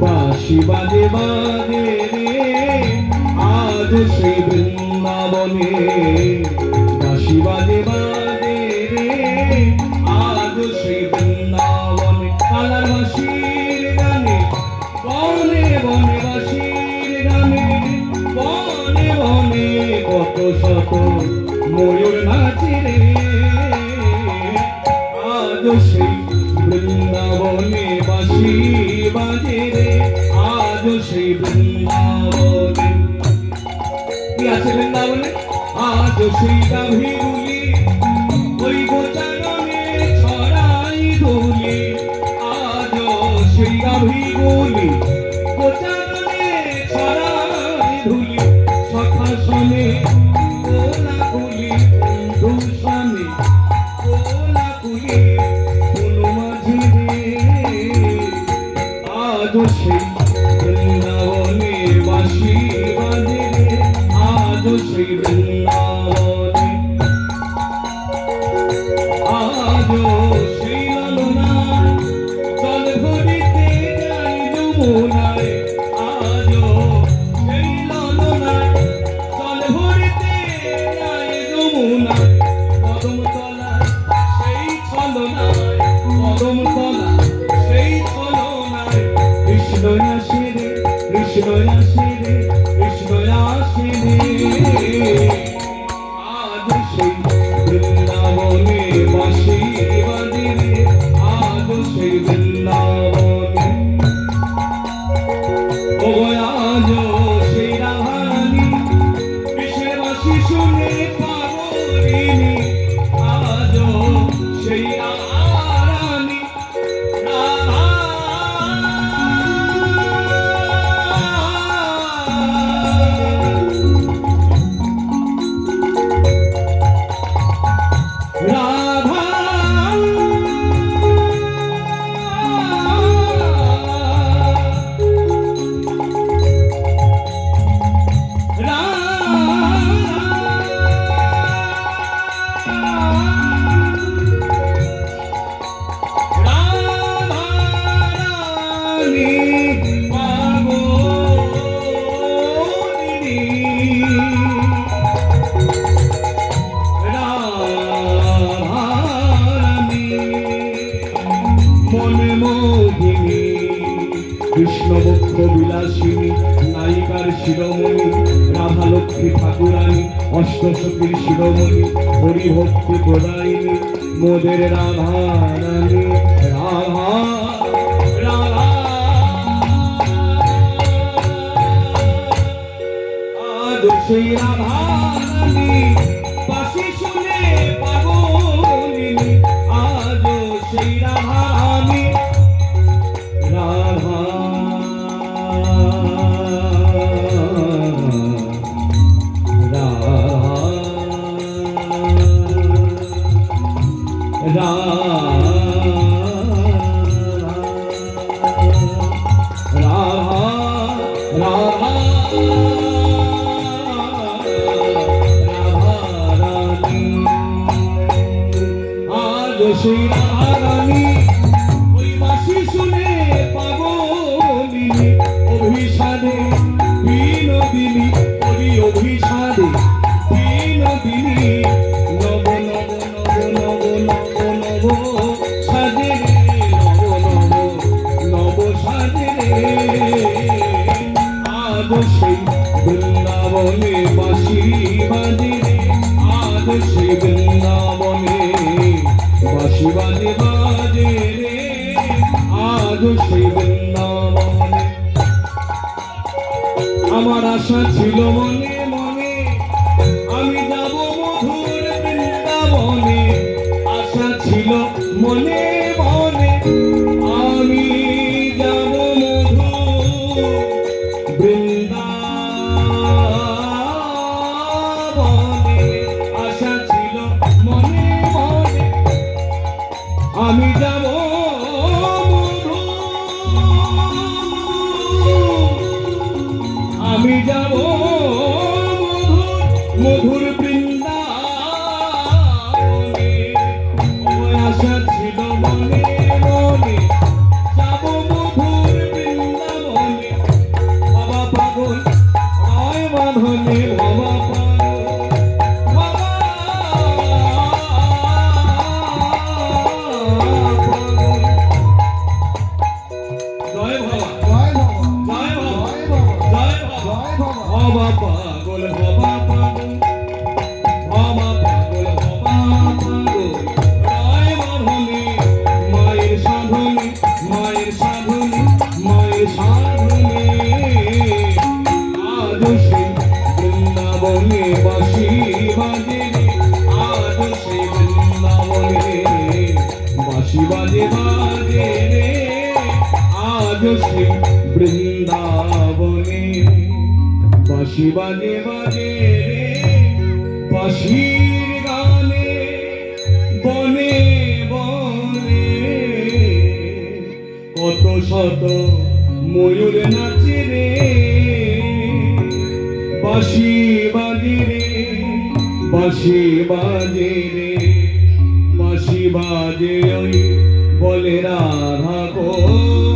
বাসি বাজে বাজে রে আজ সেই বৃন্দাবনে। বাসি বাজে আছে বৃন্দাবনে আজ সেই গাভী রুলি ওই গোচারণে ছড়াই ধুলি। আজ সেই গাভী গুলি গোচারণে ছড়াই Krishna Shri Krishna Shri Krishna Shri কৃষ্ণবক্ষ বিলাসিনী নায়িকার শিরোমণি রাধালক্ষ্মী ঠাকুরানী অষ্টশখীর শিরোমণি হরিভক্তি প্রদায়িনী মোদের রাধা। श्री रानी বৃন্দাবনে বাসি বাজে। আজ সে বৃন্দাবনে বাসি বাজে বাজে রে। আজ সে আমার আশা ছিল মনে হবা পাগল হবা পাগল। হবা পাগল হবা পাগল। রায় বাঁধনে মায়ের সাধনে মায়ের সাধনে মায়ের সাধনে আজ সেই বৃন্দাবনে বাসি বাজে আজ সেই বৃন্দাবনে বাসি বাজে বাজে রে। আজ সেই বৃন্দাবনে বাঁশি বাজে বাজে বাঁশির গানে, বনে বনে। কত শত ময়ূর নাচে রে বাঁশি বাজে রে বাঁশি বাজে রে। বাঁশি বাজে ওই বলে রাধা গো।